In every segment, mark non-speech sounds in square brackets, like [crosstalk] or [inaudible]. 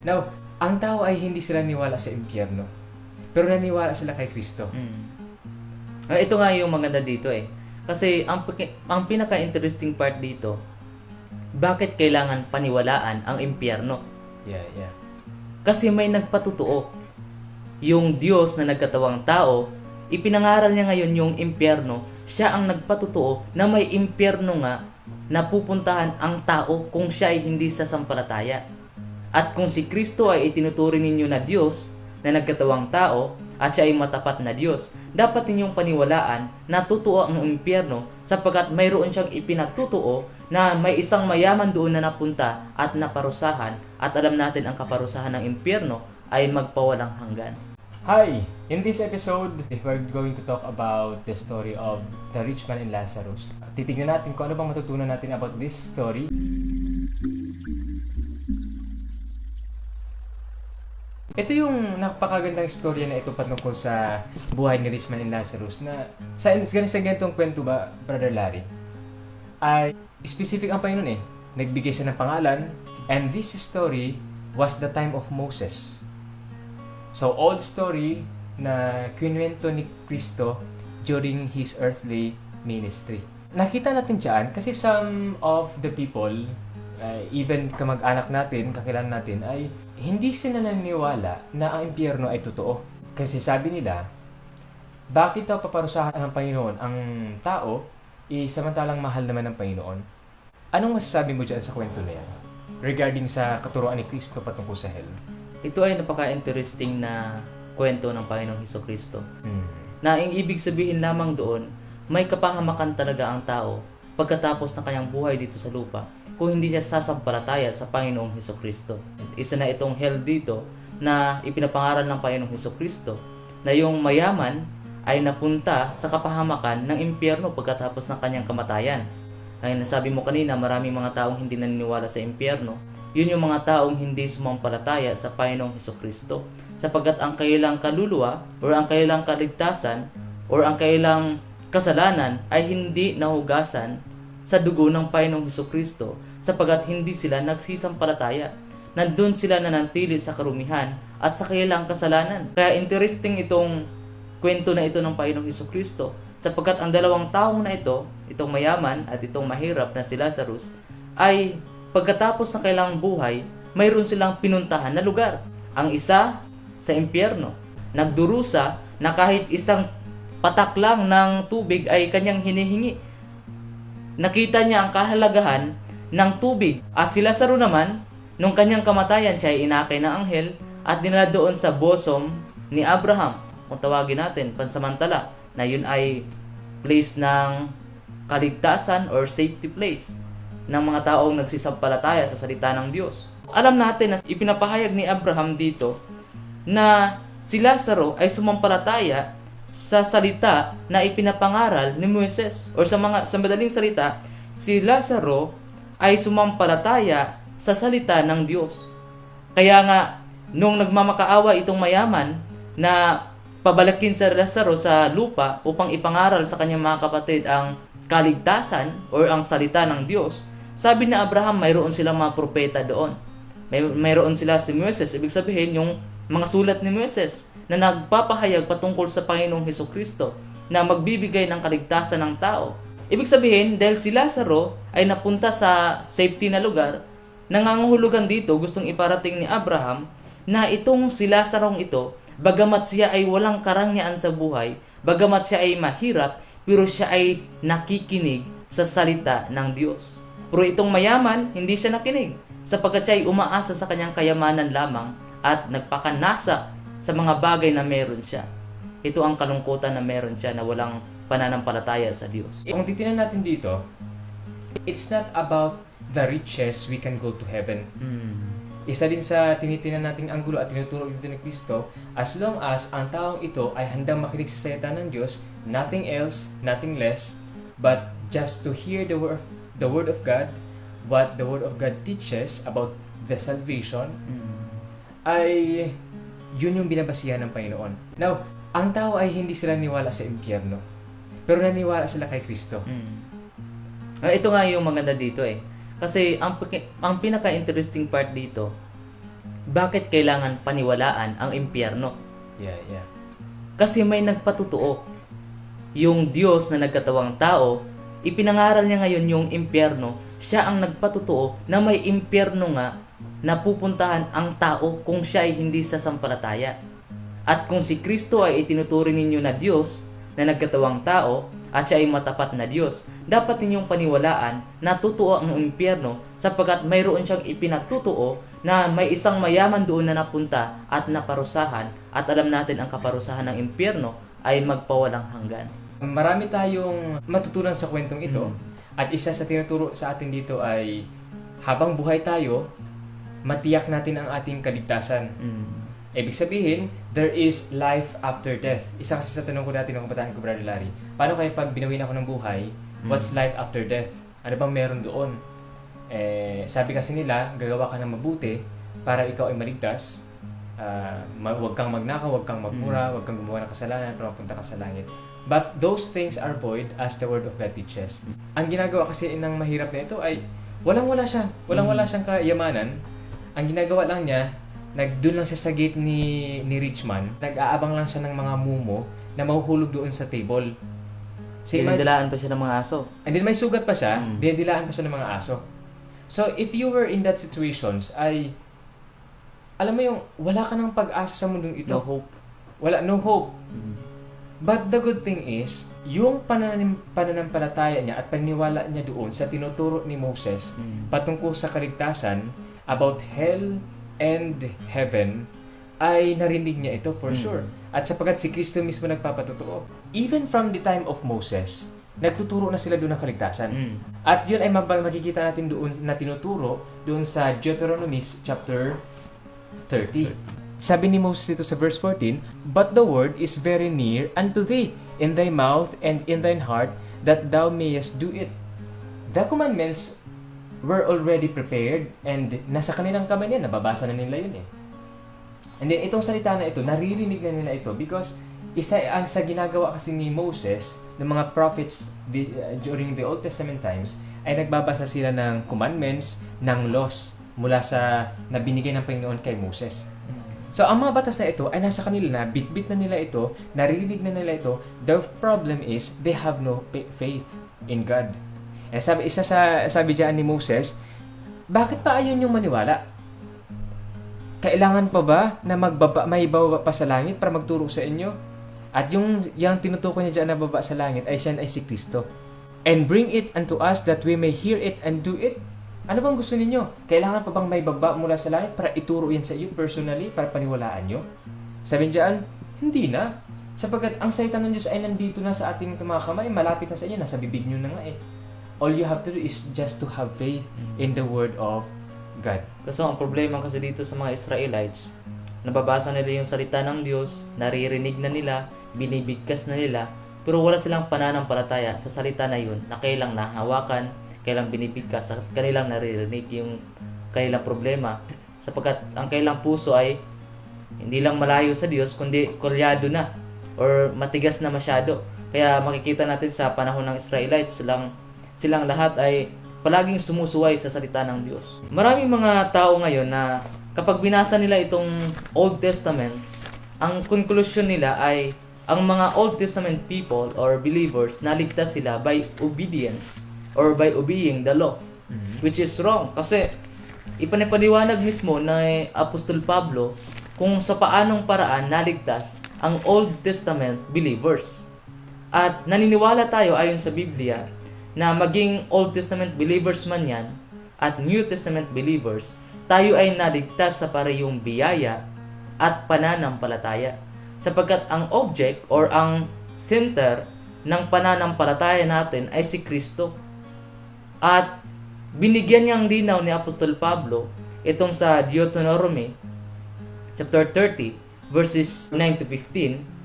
Now, ang tao ay hindi sila niwala sa impyerno. Pero naniwala sila kay Kristo. Mm. Ah, ito nga yung maganda dito eh. Kasi ang, ang pinaka-interesting part dito, bakit kailangan paniwalaan ang impyerno? Yeah, yeah. Kasi may nagpatutuo. Yung Diyos na nagkatawang tao, ipinangaral niya ngayon yung impyerno, siya ang nagpatutuo na may impyerno nga na pupuntahan ang tao kung siya ay hindi sasampalataya. At kung si Kristo ay itinuturing ninyo na Diyos na nagkatawang tao at siya ay matapat na Diyos, dapat ninyong paniwalaan na totoo ang impyerno sapagkat mayroon siyang ipinatutuo na may isang mayaman doon na napunta at naparusahan at alam natin ang kaparusahan ng impyerno ay magpawalang hanggan. Hi! In this episode, we're going to talk about the story of the rich man and Lazarus. Titignan natin kung ano bang matutunan natin about this story. Ito yung napakagandang istorya na ito patungkol sa buhay ni Rich Man and Lazarus na sa, sa ganitong kwento ba, Brother Larry, ay specific ang Panginoon eh. Nagbigay siya ng pangalan and this story was the time of Moses. So, old story na kinuwento ni Kristo during His earthly ministry. Nakita natin dyan kasi some of the people, uh, even kamag-anak natin, kakilala natin, ay hindi sila naniniwala na ang impyerno ay totoo. Kasi sabi nila, bakit daw paparusahan ng Panginoon ang tao, eh, samantalang mahal naman ng Panginoon? Anong masasabi mo dyan sa kwento na yan? Regarding sa katuroan ni Kristo patungkol sa hell? Ito ay napaka-interesting na kwento ng Panginoong Heso Kristo. Hmm. Na ang ibig sabihin lamang doon, may kapahamakan talaga ang tao pagkatapos ng kanyang buhay dito sa lupa kung hindi siya sasampalataya sa Panginoong Heso Kristo. Isa na itong hell dito na ipinapangaral ng Panginoong Heso Kristo na yung mayaman ay napunta sa kapahamakan ng impyerno pagkatapos ng kanyang kamatayan. Ay nasabi mo kanina, maraming mga taong hindi naniniwala sa impyerno. Yun yung mga taong hindi sumampalataya sa Panginoong Heso Kristo sapagkat ang kailang kaluluwa or ang kailang kaligtasan or ang kailang kasalanan ay hindi nahugasan sa dugo ng Panginoong Heso Kristo sapagkat hindi sila nagsisampalataya. Nandun sila nanatili sa karumihan at sa kailang kasalanan. Kaya interesting itong kwento na ito ng Panginoong Heso Kristo sapagkat ang dalawang taong na ito, itong mayaman at itong mahirap na si Lazarus, ay pagkatapos ng kailang buhay, mayroon silang pinuntahan na lugar. Ang isa sa impyerno, nagdurusa na kahit isang patak lang ng tubig ay kanyang hinihingi. Nakita niya ang kahalagahan ng tubig at si Lazaro naman, nung kanyang kamatayan siya ay inakay ng anghel at dinala doon sa bosom ni Abraham. Kung tawagin natin, pansamantala, na yun ay place ng kaligtasan or safety place ng mga taong nagsisampalataya sa salita ng Diyos. Alam natin na ipinapahayag ni Abraham dito na si Lazaro ay sumampalataya sa salita na ipinapangaral ni Moises. Or sa mga sa madaling salita, si Lazaro ay sumampalataya sa salita ng Diyos. Kaya nga, nung nagmamakaawa itong mayaman na pabalakin sa Lazaro sa lupa upang ipangaral sa kanyang mga kapatid ang kaligtasan or ang salita ng Diyos, sabi ni Abraham mayroon silang mga propeta doon. May, mayroon sila si Moises, ibig sabihin yung mga sulat ni Moises na nagpapahayag patungkol sa Panginoong Heso Kristo na magbibigay ng kaligtasan ng tao. Ibig sabihin, dahil si Lazaro ay napunta sa safety na lugar, nangangahulugan dito gustong iparating ni Abraham na itong si Lazarong ito, bagamat siya ay walang karangyaan sa buhay, bagamat siya ay mahirap, pero siya ay nakikinig sa salita ng Diyos. Pero itong mayaman, hindi siya nakinig, sapagkat siya ay umaasa sa kanyang kayamanan lamang at nagpakanasa sa mga bagay na meron siya. Ito ang kalungkutan na meron siya na walang pananampalataya sa Diyos. Kung titinan natin dito, it's not about the riches we can go to heaven. Mm. Isa din sa tinitinan nating anggulo at tinuturo dito ni Kristo, as long as ang taong ito ay handang makinig sa salita ng Diyos, nothing else, nothing less, but just to hear the word, the word of God, what the word of God teaches about the salvation, Mm. ay yun yung binabasihan ng Panginoon. Now, ang tao ay hindi sila niwala sa impyerno, pero naniwala sila kay Kristo. Mm. Ah, ito nga yung maganda dito eh. Kasi ang, paki- ang pinaka-interesting part dito, bakit kailangan paniwalaan ang impyerno? Yeah, yeah. Kasi may nagpatutuo. Yung Diyos na nagkatawang tao, ipinangaral niya ngayon yung impyerno. Siya ang nagpatutuo na may impyerno nga na pupuntahan ang tao kung siya ay hindi sasampalataya. At kung si Kristo ay itinuturing ninyo na Diyos na nagkatawang tao at siya ay matapat na Diyos, dapat ninyong paniwalaan na totoo ang impyerno sapagkat mayroon siyang ipinatutuo na may isang mayaman doon na napunta at naparusahan at alam natin ang kaparusahan ng impyerno ay magpawalang hanggan. Marami tayong matutunan sa kwentong ito. At isa sa tinuturo sa atin dito ay habang buhay tayo, matiyak natin ang ating kaligtasan. Mm. Ibig sabihin, there is life after death. Isa kasi sa tanong ko dati ng kabataan ko, Brother Larry, paano kaya pag binawin ako ng buhay, what's life after death? Ano bang meron doon? Eh, sabi kasi nila, gagawa ka ng mabuti para ikaw ay maligtas. Ma- huwag kang magnakaw, huwag kang magmura, huwag kang gumawa ng kasalanan para mapunta ka sa langit. But those things are void as the word of God teaches. Ang ginagawa kasi ng mahirap na ito ay walang-wala siya. Walang-wala siyang kayamanan. Ang ginagawa lang niya, nagdoon lang siya sa gate ni, ni Richman, nag-aabang lang siya ng mga mumo na mahuhulog doon sa table. So, Dinadalaan pa siya ng mga aso. And then may sugat pa siya, Mm. dinidilaan pa siya ng mga aso. So, if you were in that situations, ay, alam mo yung, wala ka ng pag-asa sa mundong ito. No hope. Wala, no hope. Mm. But the good thing is, yung pananim, pananampalataya niya at paniniwala niya doon sa tinuturo ni Moses Mm. patungkol sa kaligtasan about hell and heaven, ay narinig niya ito for Mm. sure. At sapagat si Kristo mismo nagpapatutuo. Even from the time of Moses, nagtuturo na sila doon ng kaligtasan. Mm. At yun ay makikita natin doon na tinuturo doon sa Deuteronomy chapter 30. Sabi ni Moses dito sa verse 14, But the word is very near unto thee, in thy mouth and in thine heart, that thou mayest do it. The commandments were already prepared and nasa kanilang kamay yan, nababasa na nila yun eh. And then itong salita na ito, naririnig na nila ito because isa ang sa ginagawa kasi ni Moses ng mga prophets di- uh, during the Old Testament times ay nagbabasa sila ng commandments, ng laws mula sa na binigay ng Panginoon kay Moses. So ang mga batas na ito ay nasa kanila na, bitbit na nila ito, naririnig na nila ito. The problem is they have no faith in God. Eh sabi isa sa sabi diyan ni Moses, bakit pa ayaw niyong maniwala? Kailangan pa ba na magbaba, may baba pa sa langit para magturo sa inyo? At yung, yung tinutukoy niya dyan na baba sa langit ay siya ay si Kristo. And bring it unto us that we may hear it and do it. Ano bang gusto ninyo? Kailangan pa bang may baba mula sa langit para ituro yan sa iyo personally, para paniwalaan nyo? Sabi diyan, hindi na. Sapagkat ang salita ng Diyos ay nandito na sa ating mga kamay, malapit na sa inyo, nasa bibig nyo na nga eh. All you have to do is just to have faith in the word of God. Kaso ang problema kasi dito sa mga Israelites, nababasa nila yung salita ng Diyos, naririnig na nila, binibigkas na nila, pero wala silang pananampalataya sa salita na yun na kailang nahawakan, kailang binibigkas, at kanilang naririnig yung kanilang problema. Sapagkat ang kailang puso ay hindi lang malayo sa Diyos, kundi kolyado na or matigas na masyado. Kaya makikita natin sa panahon ng Israelites, silang, silang lahat ay palaging sumusuway sa salita ng Diyos. Maraming mga tao ngayon na kapag binasa nila itong Old Testament, ang conclusion nila ay ang mga Old Testament people or believers naligtas sila by obedience or by obeying the law. Which is wrong. Kasi ipanipaliwanag mismo na Apostol Pablo kung sa paanong paraan naligtas ang Old Testament believers. At naniniwala tayo ayon sa Biblia na maging Old Testament believers man yan at New Testament believers, tayo ay naligtas sa parehong biyaya at pananampalataya. Sapagkat ang object or ang center ng pananampalataya natin ay si Kristo. At binigyan niyang linaw ni Apostol Pablo itong sa Deuteronomy chapter 30 verses 9 to 15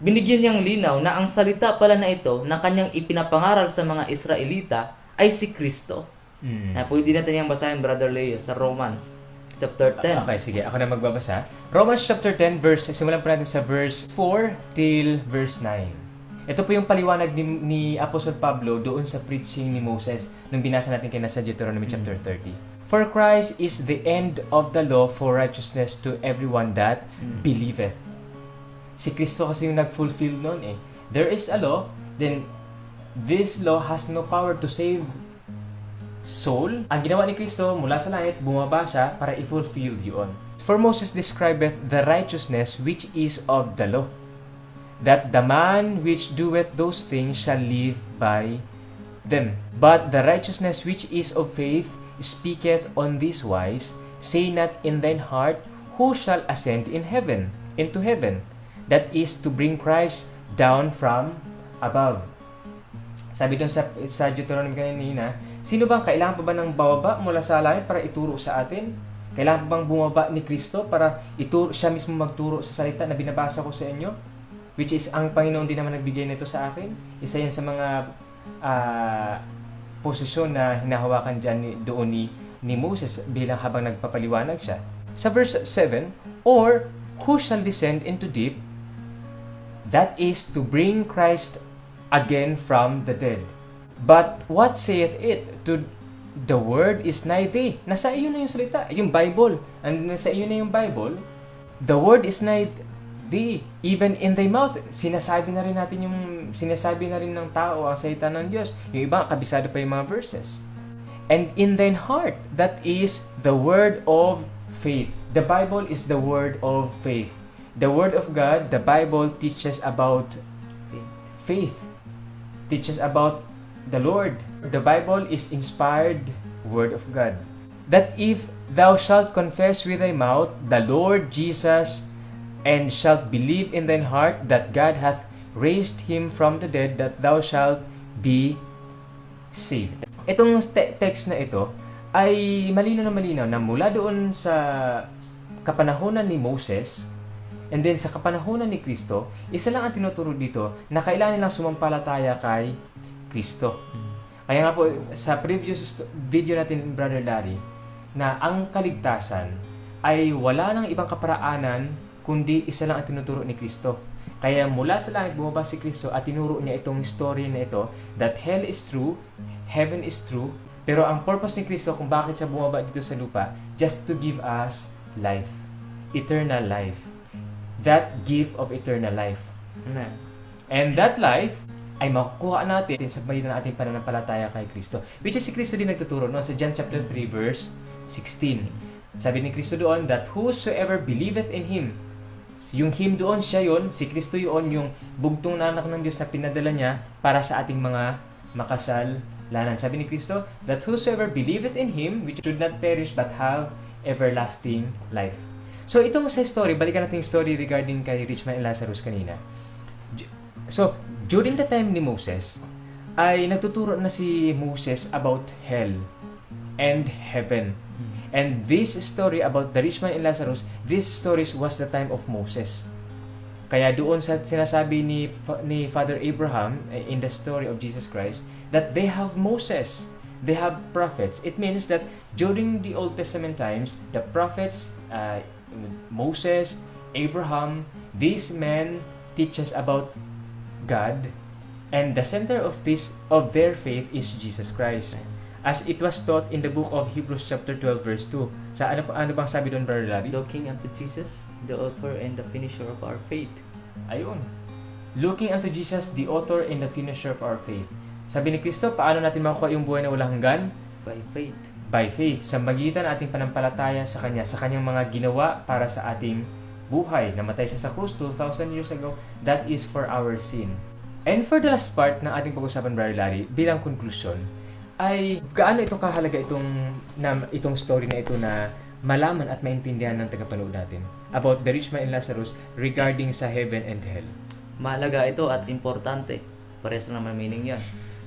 binigyan niyang linaw na ang salita pala na ito na kanyang ipinapangaral sa mga Israelita ay si Kristo. Na pwede natin yung basahin Brother Leo sa Romans chapter 10. Okay, sige. Ako na magbabasa. Romans chapter 10, verse, simulan pa natin sa verse 4 till verse 9. Ito po yung paliwanag ni, ni Apostol Pablo doon sa preaching ni Moses nung binasa natin kay nasa Deuteronomy chapter 30. For Christ is the end of the law for righteousness to everyone that believeth. Si Kristo kasi yung nag-fulfill nun eh. There is a law, then this law has no power to save soul. Ang ginawa ni Kristo mula sa langit, bumaba siya para i-fulfill yun. For Moses describeth the righteousness which is of the law, that the man which doeth those things shall live by them. But the righteousness which is of faith speaketh on this wise, Say not in thine heart, Who shall ascend in heaven, into heaven? That is to bring Christ down from above. Sabi doon sa, sa Deuteronomy kanina, sino bang kailangan pa ba ng bababa mula sa langit para ituro sa atin? Kailangan pa bang bumaba ni Kristo para ituro, siya mismo magturo sa salita na binabasa ko sa inyo? Which is, ang Panginoon din naman nagbigay nito sa akin. Isa yan sa mga ah, posisyon na hinahawakan dyan doon ni, ni Moses bilang habang nagpapaliwanag siya. Sa verse 7, Or, who shall descend into deep? That is to bring Christ again from the dead. But what saith it? To the word is nigh thee. Nasa iyo na yung salita, yung Bible. And nasa iyo na yung Bible. The word is nigh thee, even in thy mouth. Sinasabi na rin natin yung, sinasabi na rin ng tao ang salita ng Diyos. Yung iba, kabisado pa yung mga verses. And in thine heart, that is the word of faith. The Bible is the word of faith. The word of God, the Bible teaches about faith teaches about the Lord. The Bible is inspired word of God. That if thou shalt confess with thy mouth the Lord Jesus and shalt believe in thine heart that God hath raised him from the dead that thou shalt be saved. Itong te- text na ito ay malinaw na malinaw na mula doon sa kapanahonan ni Moses And then sa kapanahonan ni Kristo, isa lang ang tinuturo dito na kailangan nilang sumampalataya kay Kristo. Kaya nga po sa previous video natin Brother Larry na ang kaligtasan ay wala nang ibang kaparaanan kundi isa lang ang tinuturo ni Kristo. Kaya mula sa langit bumaba si Kristo at tinuro niya itong story na ito that hell is true, heaven is true, pero ang purpose ni Kristo kung bakit siya bumaba dito sa lupa just to give us life, eternal life that gift of eternal life. Amen. And that life ay makukuha natin sa bayan ng ating pananampalataya kay Kristo. Which is si Kristo din nagtuturo no? sa John chapter 3 verse 16. Sabi ni Kristo doon that whosoever believeth in Him, yung Him doon, siya yon, si Kristo yon, yung bugtong na anak ng Diyos na pinadala niya para sa ating mga makasal lanan. Sabi ni Kristo that whosoever believeth in Him, which should not perish but have everlasting life. So itong sa story, balikan natin yung story regarding kay Rich Man and Lazarus kanina. So, during the time ni Moses, ay nagtuturo na si Moses about hell and heaven. And this story about the rich man and Lazarus, this stories was the time of Moses. Kaya doon sa sinasabi ni ni Father Abraham eh, in the story of Jesus Christ that they have Moses, they have prophets. It means that during the Old Testament times, the prophets, uh, Moses, Abraham, these men teach us about God, and the center of this of their faith is Jesus Christ. As it was taught in the book of Hebrews chapter 12 verse 2. Sa ano ano bang sabi doon Brother Larry? Looking unto Jesus, the author and the finisher of our faith. Ayun. Looking unto Jesus, the author and the finisher of our faith. Sabi ni Kristo, paano natin makukuha yung buhay na walang hanggan? By faith. By faith, sa magitan ng ating panampalataya sa Kanya, sa Kanyang mga ginawa para sa ating buhay. Namatay siya sa krus 2,000 years ago. That is for our sin. And for the last part ng ating pag-usapan, Brother Larry, bilang conclusion, ay gaano ito kahalaga itong, na, itong story na ito na malaman at maintindihan ng tagapanood natin about the rich man and Lazarus regarding sa heaven and hell. Mahalaga ito at importante. Parehas naman meaning yan.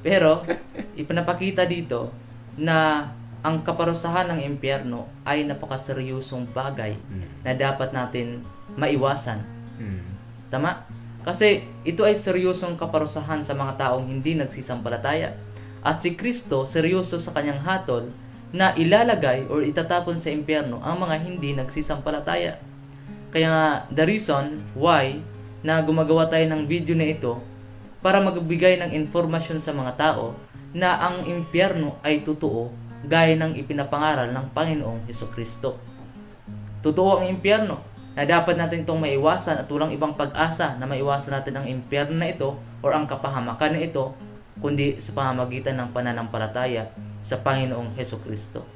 Pero, [laughs] ipinapakita dito na ang kaparusahan ng impyerno ay napakaseryosong bagay na dapat natin maiwasan. Mm. Tama? Kasi ito ay seryosong kaparusahan sa mga taong hindi nagsisampalataya. At si Kristo seryoso sa kanyang hatol na ilalagay or itatapon sa impyerno ang mga hindi nagsisampalataya. Kaya nga, the reason why na gumagawa tayo ng video na ito para magbigay ng informasyon sa mga tao na ang impyerno ay totoo gaya ng ipinapangaral ng Panginoong Heso Kristo. Totoo ang impyerno na dapat natin itong maiwasan at walang ibang pag-asa na maiwasan natin ang impyerno na ito o ang kapahamakan na ito kundi sa pamamagitan ng pananampalataya sa Panginoong Heso Kristo.